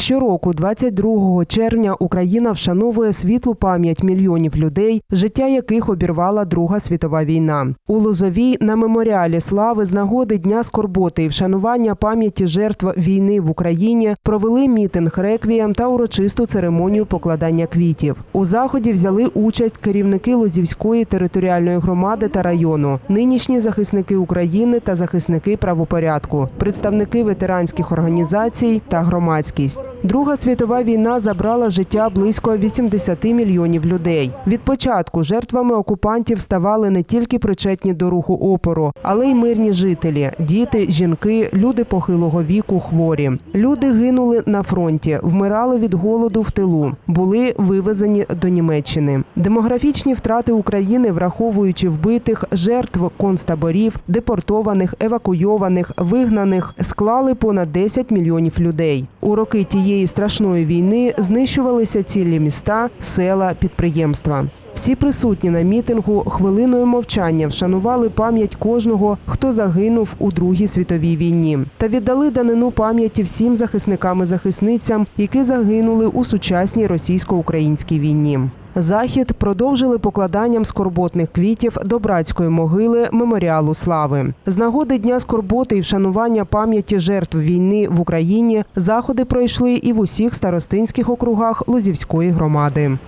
Щороку, 22 червня, Україна вшановує світлу пам'ять мільйонів людей, життя яких обірвала Друга світова війна. У Лозовій на меморіалі слави з нагоди Дня скорботи і вшанування пам'яті жертв війни в Україні провели мітинг реквієм та урочисту церемонію покладання квітів. У заході взяли участь керівники Лозівської територіальної громади та району, нинішні захисники України та захисники правопорядку, представники ветеранських організацій та громадськість. Друга світова війна забрала життя близько 80 мільйонів людей. Від початку жертвами окупантів ставали не тільки причетні до руху опору, але й мирні жителі, діти, жінки, люди похилого віку, хворі. Люди гинули на фронті, вмирали від голоду в тилу, були вивезені до Німеччини. Демографічні втрати України, враховуючи вбитих, жертв концтаборів, депортованих, евакуйованих, вигнаних, склали понад 10 мільйонів людей. У роки тієї страшної війни знищувалися цілі міста, села, підприємства. Всі присутні на мітингу хвилиною мовчання вшанували пам'ять кожного, хто загинув у Другій світовій війні, та віддали данину пам'яті всім захисникам і захисницям, які загинули у сучасній російсько-українській війні. Захід продовжили покладанням скорботних квітів до братської могили меморіалу слави. З нагоди дня скорботи і вшанування пам'яті жертв війни в Україні заходи пройшли і в усіх старостинських округах Лозівської громади.